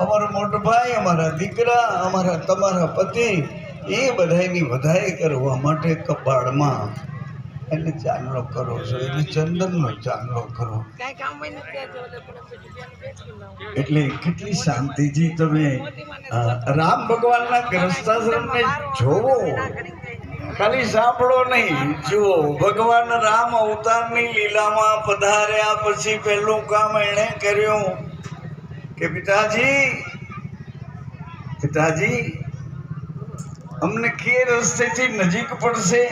અમારો મોટો ભાઈ અમારા દીકરા અમારા તમારા પતિ એ બધાની વધાઈ કરવા માટે કપાળમાં એને ચાંદલો કરો છો એટલે ચંદનનો ચાંદલો કરો. એટલે. એટલે કેટલી શાંતિથી તમે રામ ભગવાનના ગ્રસ્તાશ્રમને જોવો. ખાલી સાંભળો નહીં જુઓ ભગવાન રામ અવતારની લીલામાં પધાર્યા પછી પહેલું કામ એણે કર્યું. કે પિતાજી પિતાજી, અમને કે રસ્તેથી નજીક પડશે.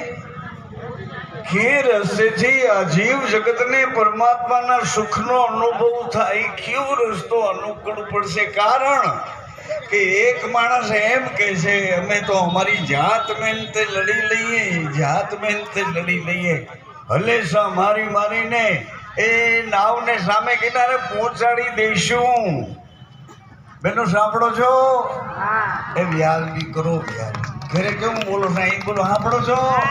કે રસ્તેથી આ જીવ જગતને પરમાત્માના સુખનો અનુભવ થાય કેવો રસ્તો અનુકૂળ પડશે. કારણ કે એક માણસ એમ કહે છે, અમે તો અમારી જાત મહેનતે લડી લઈએ, જાત મહેનતે લડી લઈએ. હલેસા મારી મારીને એ નાવને સામે કિનારે પહોંચાડી દઈશું. બેનો સાંભળો છો? એ વ્યાજબી કરો વ્યાલ. ઘરે કેવું બોલો ના એ બોલો સાંભળો છો?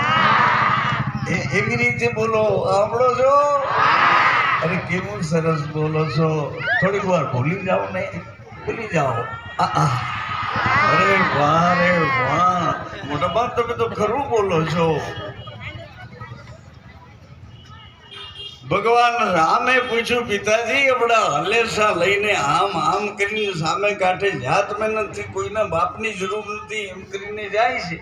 એ એવી રીતે બોલો સાંભળો છો? અરે કેવું સરસ બોલો છો. થોડીક વાર ભૂલી જાઓ ને. ભૂલી જાઓ. અરે વાહ રે વાહ. મોટા બાપ તમે તો ખરું બોલો છો. ભગવાન રામે પૂછ્યું, પિતાજી, આપણા હલેસા લઈને આમ આમ કરીને સામે કાંઠે જાત નથી કોઈના બાપની જરૂર નથી, એમ કરીને જાય છે.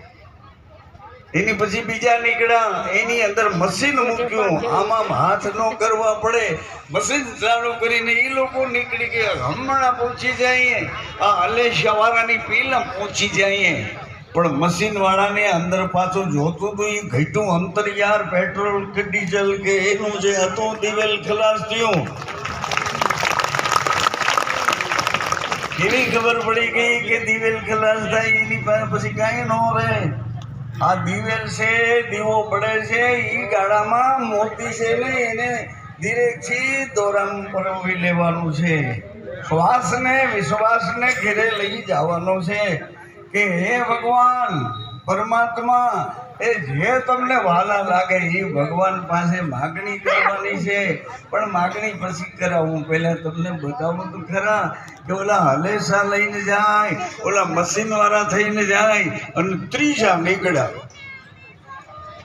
એની પછી બીજા નીકળ્યા, એની અંદર મશીન મૂક્યું, આમ આમ હાથ ન કરવા પડે. મશીન ચાલુ કરીને એ લોકો નીકળી ગયા, હમણાં પહોંચી જઈએ, આ હલેસા વાળાની પહેલા પહોંચી જઈએ. પણ મશીન વાળાને અંદર પાછું જોતું તો એ ઘટ્યું અંતર યાર પેટ્રોલ કે ડીઝલ કે એનું જે હતું, દિવેલ ખલાસ થયું. એવી ખબર પડી ગઈ કે દિવેલ ખલાસ થાય, એની પાસે પછી કાંઈ ન રહે. આ દિવેલ છે, દીવો પડે છે એ ગાડામાં મોતી છે ને એને ધીરેથી દોરામ પરવી લેવાનું છે. શ્વાસને, વિશ્વાસને ઘેરે લઈ જવાનો છે. કે હે ભગવાન, પરમાત્મા, એ જે તમને વાલા લાગે એ ભગવાન પાસે માગણી કરવાની છે. પણ માગણી પછી કરાવું પહેલાં તમને બતાવું તો ખરા કે ઓલા હલેસા લઈને જાય, ઓલા મશીનવાળા થઈને જાય અને ત્રીજા નીકળ્યા.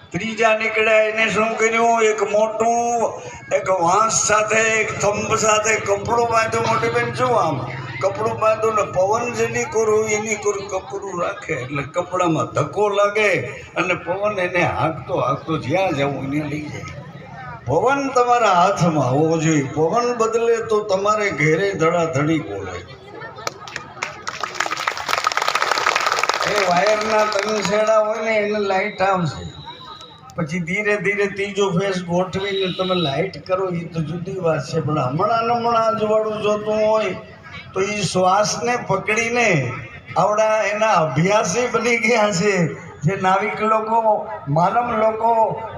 ત્રીજા નીકળ્યા એને શું કર્યું? એક મોટું, એક વાંસ સાથે, એક થંભ સાથે કપડું બાંધ્યું મોટી બેન, શું આમ? કપડું બાંધો ને પવન જેની કરું એની કરું, કપડું રાખે. એટલે કપડામાં ધક્કો લાગે અને પવન એને હાંકતો હાંકતો જ્યાં જવું એને લઈ જાય. પવન તમારા હાથમાં હોવો જોઈએ. પવન બદલે તો તમારે ઘેરે ધડાધડી બોલે એ વાયરના ત્રણ હોય ને, એને લાઈટ આવશે. પછી ધીરે ધીરે ત્રીજો ફેસ ગોઠવીને તમે લાઈટ કરો, એ તો જુદી વાત છે. પણ હમણાં હમણાં અજવાળું જોતું હોય તો એ શ્વાસને પકડીને આવડા એના અભ્યાસી બની ગયા છે. જે નાવિક લોકો માનવ લોકો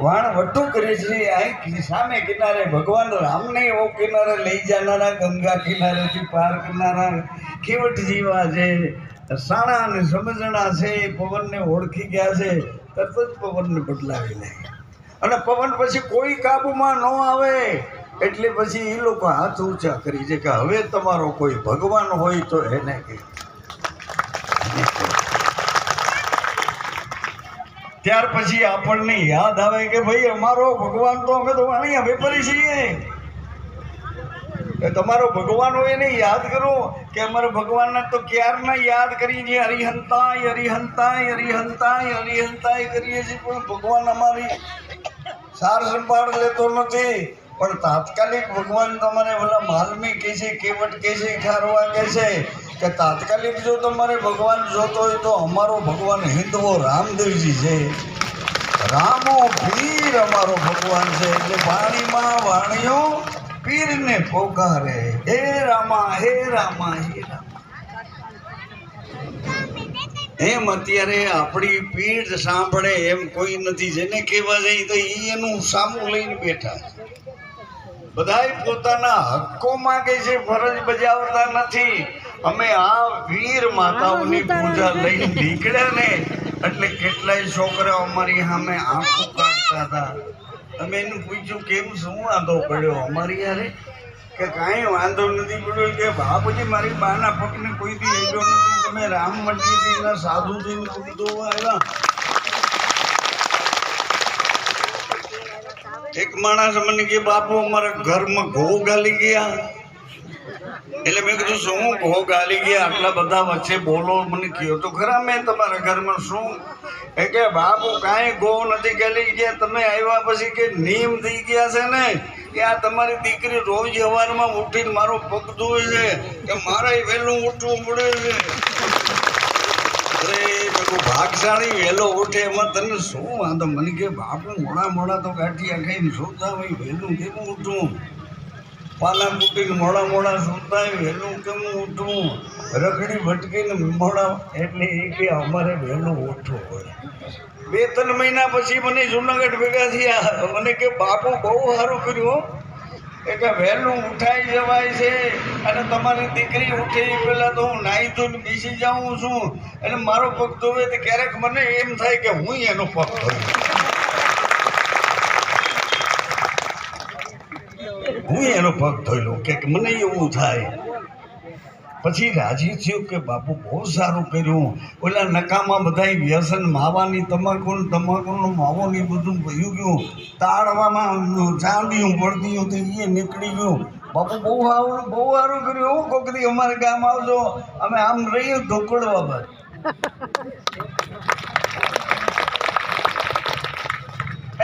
વાણવટું કરે છે. અહીં સામે કિનારે ભગવાન રામને એવો કિનારે લઈ જનારા, ગંગા કિનારેથી પાર કરનારા કેવટ જીવા છે. સાણા અને સમજણા છે, પવનને ઓળખી ગયા છે. તરત જ પવનને બદલાવી લે અને પવન પછી કોઈ કાબુમાં ન આવે. એટલે પછી એ લોકો હાથ ઊંચા કરી છે કે હવે તમારો કોઈ ભગવાન હોય તો એને કે ત્યાર પછી આપણને યાદ આવે કે ભાઈ, અમારો ભગવાન તો અમે તો અહીંયા વેપારી છીએ. તમારો ભગવાન હોય એને યાદ કરો કે અમારે ભગવાનને તો ક્યારના યાદ કરીએ છીએ હરિહંતાય હરિહંતાય હરિહંતાય હરિહંતાય કરીએ છીએ પણ ભગવાન અમારી સાર સંભાળ લેતો નથી. પણ તાત્કાલિક ભગવાન તમારે ઓલા માલમી કે છે, કેવટ કે છે ખારવા કે છે કે તાત્કાલિક જો તમારે ભગવાન જોતો હોય તો અમારો ભગવાન હિન્દવો રામદેવજી છે. રામો પીર અમારો ભગવાન છે. એટલે વાણીમાં વાણીઓ પીરને પોકારે. હે રામા હે રામા હે રામા. એમ અત્યારે આપણી પીઠ સાંભળે એમ કોઈ નથી. જેને કહેવા જાય તો એ એનું સામું લઈને બેઠા છે. બધાય પોતાના હક્કો માંગે છે ફરજ બજાવતા નથી. અમે આ વીર માતાઓની પૂજા લઈને નીકળ્યા ને એટલે કેટલાય છોકરાઓ અમારી સામે આંખો કાઢતા હતા. અમે એનું પૂછ્યું કેમ શું વાંધો પડ્યો અમારી યારે કે કાંઈ વાંધો નથી પડ્યો કે બાપુજી મારી બાના પગને કોઈ દી હેડ્યો નથી. તમે રામ મંદિરથી એના સાધુ થઈને બધું આવ્યા. એક માણસ મને કે, બાપુ, અમારા ઘરમાં ઘો ગાલી ગયા. એટલે મેં કીધું, શું ઘો ગાલી ગયા? આટલા બધા વચ્ચે બોલો. મને કયો તો ખરા મેં તમારા ઘરમાં શું? એ કે, બાપુ, કાંઈ ઘો નથી ગાલી ગયા. તમે આવ્યા પછી કે નિયમ થઈ ગયા છે ને, કે આ તમારી દીકરી રોજ સવારમાં ઉઠીને મારો પગ ધોવે છે, કે મારે વહેલું ઉઠવું પડે છે. અરે ભાગશાળી વહેલો ઉઠે એમાં તને શું વાંધો? મને કે બાપુ, મોડા મોડા તો ગાંઠિયા ખાઈને સુતા હોય, વહેલું કેમ ઉઠવું? પાલા કૂટીને મોડા મોડા સુતા હોય, વહેલું કેમ ઉઠવું? રખડી ભટકીને મોડા, એટલે એ કે અમારે વહેલું ઉઠવું પડે બે ત્રણ મહિના પછી મને જુનાગઢ ભેગા થયા. મને કે બાપુ, બહુ સારું કર્યું. એ કે વહેલું ઉઠાઈ જવાય છે અને તમારી દીકરી ઉઠે એ પહેલાં તો હું નાહી ધોઈને બેસી જાઉં છું. અને મારો પગ ધોવે તો ક્યારેક મને એમ થાય કે હું એનો પગ ધોઉં. હું એનો પગ ધોઈ લઉં. કે મને એવું થાય. પછી રાજી થયું કે બાપુ બહુ સારું કર્યું. ઓલા નકામાં બધાય વ્યસન, માવાની તમાકુ તમાકુનું માવોની બધું ભયું ગયું. તાળવામાં ચાંદીયું પડતીયું તો એ નીકળી ગયું. બાપુ બહુ સારું બહુ સારું કર્યું. હું કોક અમારે ગામ આવજો. અમે આમ રહીએ ઢોકળવા પર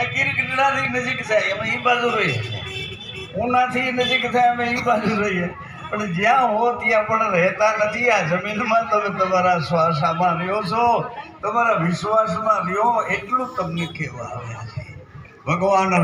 એ ગીરગઢડાથી નજીક થાય, અમે એ બાજુ રહીએ. ઉનાથી નજીક થાય, અમે એ બાજુ રહીએ. પણ જ્યાં હો ત્યાં પણ રહેતા નથી. આ જમીનમાં તમે તમારા શ્વાસામાં રહ્યો છો. તમારા વિશ્વાસમાં રહ્યો એટલું તમને કહેવા આવ્યા છે. ભગવાન